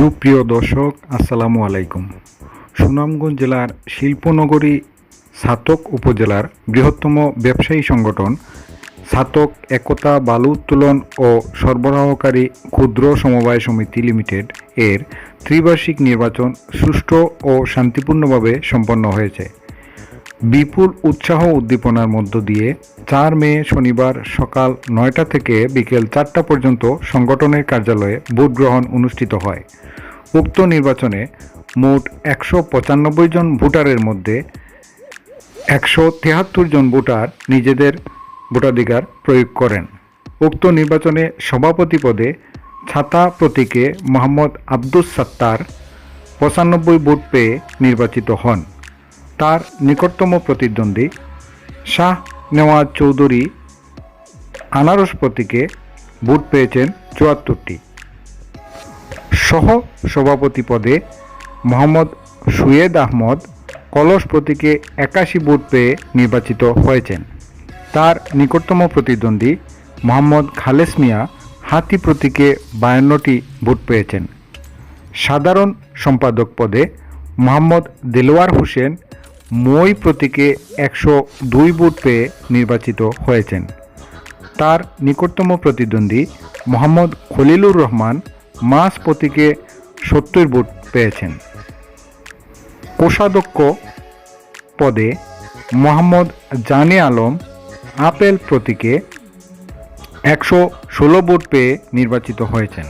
সুপ্রিয় দর্শক, আসসালামু আলাইকুম। সুনামগঞ্জ জেলার শিল্পনগরী সাতক উপজেলার বৃহত্তম ব্যবসায়ী সংগঠন সাতক একতা বালু উত্তোলন ও সরবরাহকারী ক্ষুদ্র সমবায় সমিতি লিমিটেড এর ত্রিবার্ষিক নির্বাচন সুষ্ঠু ও শান্তিপূর্ণভাবে সম্পন্ন হয়েছে। বিপুল উৎসাহ উদ্দীপনার মধ্য দিয়ে চার মে শনিবার সকাল নয়টা থেকে বিকেল চারটা পর্যন্ত সংগঠনের কার্যালয়ে ভোট গ্রহণ অনুষ্ঠিত হয়। উক্ত নির্বাচনে মোট একশো পঁচানব্বই জন ভোটারের মধ্যে একশো তেহাত্তর জন ভোটার নিজেদের ভোটাধিকার প্রয়োগ করেন। উক্ত নির্বাচনে সভাপতি পদে ছাতা প্রতীকে মোহাম্মদ আব্দুস সাত্তার পঁচানব্বই ভোট পেয়ে নির্বাচিত হন। তার নিকটতম প্রতিদ্বন্দ্বী শাহ নেওয়াজ চৌধুরী আনারস প্রতীকে ভোট পেয়েছেন চুয়াত্তরটি। সহ সভাপতি পদে মোহাম্মদ সুয়েদ আহমদ কলস প্রতীকে একাশি ভোট পেয়ে নির্বাচিত হয়েছেন। তার নিকটতম প্রতিদ্বন্দ্বী মোহাম্মদ খালেস মিয়া হাতি প্রতীকে বায়ান্নটি ভোট পেয়েছেন। সাধারণ সম্পাদক পদে মোহাম্মদ দেলোয়ার হোসেন মই প্রতীকে একশো দুই ভোট পেয়ে নির্বাচিত হয়েছেন। তার নিকটতম প্রতিদ্বন্দ্বী মোহাম্মদ খলিলুর রহমান মাস প্রতীকে সত্তর ভোট পেয়েছেন। কোষাধ্যক্ষ পদে মোহাম্মদ জানে আলম আপেল প্রতীকে একশো ষোলো ভোট পেয়ে নির্বাচিত হয়েছেন।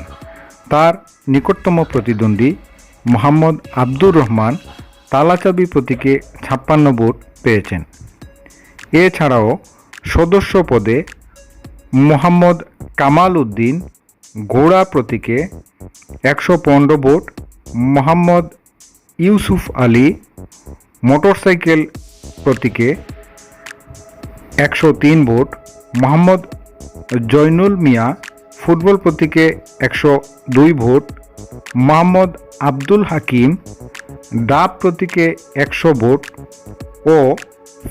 তার নিকটতম প্রতিদ্বন্দ্বী মোহাম্মদ আব্দুর রহমান তালাচাবি প্রতীকে ছাপ্পান্ন ভোট পেয়েছেন। এছাড়াও সদস্য পদে মোহাম্মদ কামাল উদ্দিন, গোড়া প্রতীকে একশো পনেরো ভোট, মোহাম্মদ ইউসুফ আলী, মোটরসাইকেল প্রতীকে একশো তিন ভোট, মোহাম্মদ জয়নুল মিয়া ফুটবল প্রতীকে একশো দুই ভোট, মোহাম্মদ আব্দুল হাকিম ডাব প্রতীকে একশো ভোট ও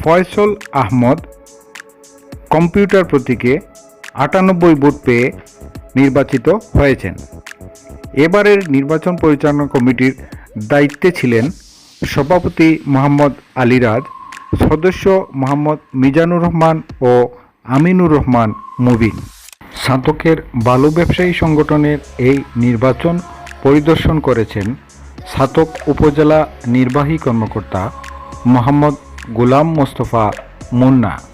ফয়সল আহমদ কম্পিউটার প্রতীকে আটানব্বই ভোট পেয়ে নির্বাচিত হয়েছেন। এবারের নির্বাচন পরিচালনা কমিটির দায়িত্বে ছিলেন সভাপতি মোহাম্মদ আলিরাজ, সদস্য মোহাম্মদ মিজানুর রহমান ও আমিনুর রহমান মুবিন। স্নাতকের বালু ব্যবসায়ী সংগঠনের এই নির্বাচন পরিদর্শন করেছেন স্নাতক উপজেলা নির্বাহী কর্মকর্তা মোহাম্মদ গোলাম মোস্তফা মুন্না।